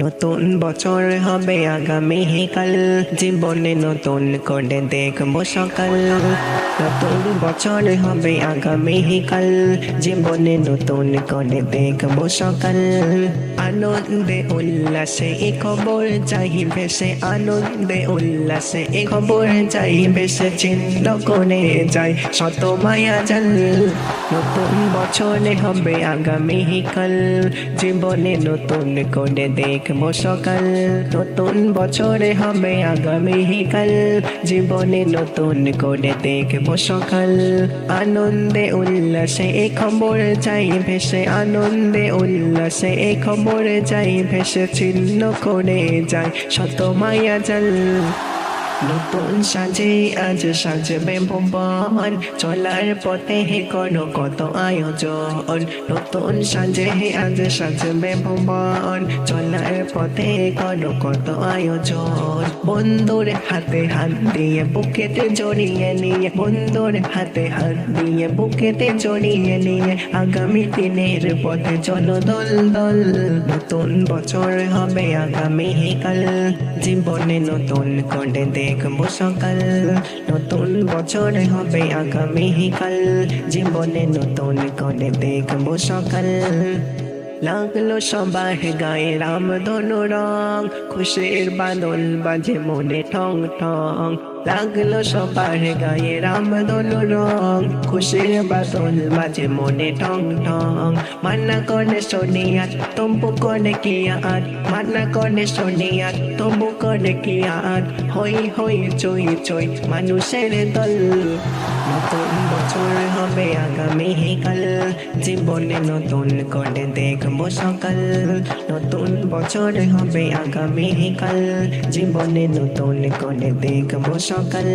নতুন বছর হবে আগামী কাল। জীবনে নতুন করে দেখব সকাল। নতুন বছর হবে আগামী কাল। জীবনে নতুন করে দেখব সকাল। আনন্দে উল্লাসে এ খবর চাই ভেসে আনন্দে উল্লাসে এ খবর চাই ভেসে চিন্তা করে যাই শত মায়া জাল। নতুন বছরে হবে আগামী কাল। জীবনে নতুন করে দেখব সকাল, নতুন বছরে হবে আগামীকাল জীবনে নতুন করে দেখব সকাল। আনন্দে, উল্লাসে এ খবর চাই ভেসে। আনন্দে, উল্লাসে এ খবর চাই ভেসে। চিহ্ন করে যায় শত মায়া জাল। নতুন সাজে আজ সাজবে ভুবন চলার পথে করো কত আয়োজন? নতুন সাজে আজ সাজবে ভুবন চলার পথে করো কত আয়োজন? বন্ধুর হাতে হাত দিয়ে বুকেতে জড়িয়ে নিয়ে, বন্ধুর হাতে হাত দিয়ে বুকেতে জড়িয়ে নিয়ে, আগামী দিনের পথে চলো দল দল। নতুন বছর হবে আগামী কাল জীবনে নতুন করে দেখব সকাল নতুন বছর হবে আগামী কাল জীবনে নতুন করে দেখব সকাল। লাগল সবার গায়ে রাম ধনু রং। খুশির বাদল বাজে মনে ঠং ঠং। লাগল সবার গায়ে রাম ধনু রং। খুশির বাদল বাজে মনে ঠং ঠং। মান্না করে সোনিয়া তম্বু করে কিয়াত মান্না করে সোনিয়া তম্বু করে কিয়াত হই হই চই চই মানুষের দল। নতুন বছর হবে আগামী কাল। জীবনে নতুন করে দেখব সকাল। নতুন বছর হবে আগামী কাল। জীবনে নতুন করে দেখব সকাল।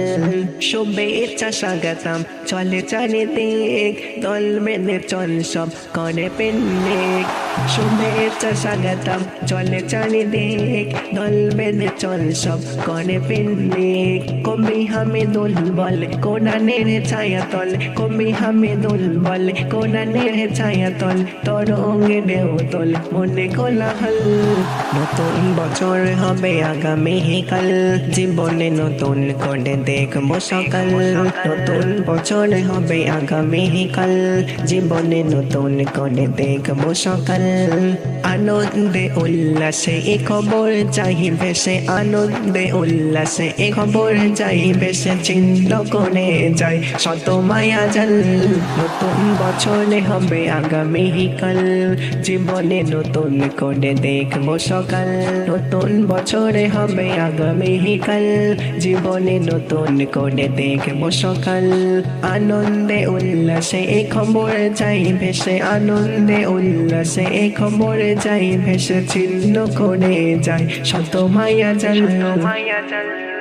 শুভেচ্ছা স্বাগতম, চলে চারিদিক দল মেনে চল, সব করে পিকনিক শুভেচ্ছা স্বাগতম, চলে চারিদিক দল মেনে চল, সব করে পিকনিক কবি হামিদুল বলে, কোরআনের ছায়া তল কবি হামিদুল বলে, কোরআনের ছায়া তল, তরঙ্গে ঢেউ তল, মনে কোলাহল। নতুন বছর হবে আগামী কাল, জীবনে নতুন করে দেখব সকাল। নতুন বছর হবে আগামী কাল, জীবনে নতুন করে দেখব সকাল। আনন্দে উল্লাসে এ খবর চাই ভেসে আনন্দে উল্লাসে এ খবর চাই ভেসে চিন্তা করে যাই শত মায়া জাল। নতুন বছরে হবে আগামী কাল জীবনে নতুন করে দেখব সকাল। নতুন বছরে হবে আগামী কাল জীবনে নতুন করে দেখব সকাল। আনন্দে উল্লাসে এ খবর যাই ভেসে। আনন্দে উল্লাসে এ খবর যাই ভেসে। চিহ্ন করে যায় শত মায়া জাল মায়া জাল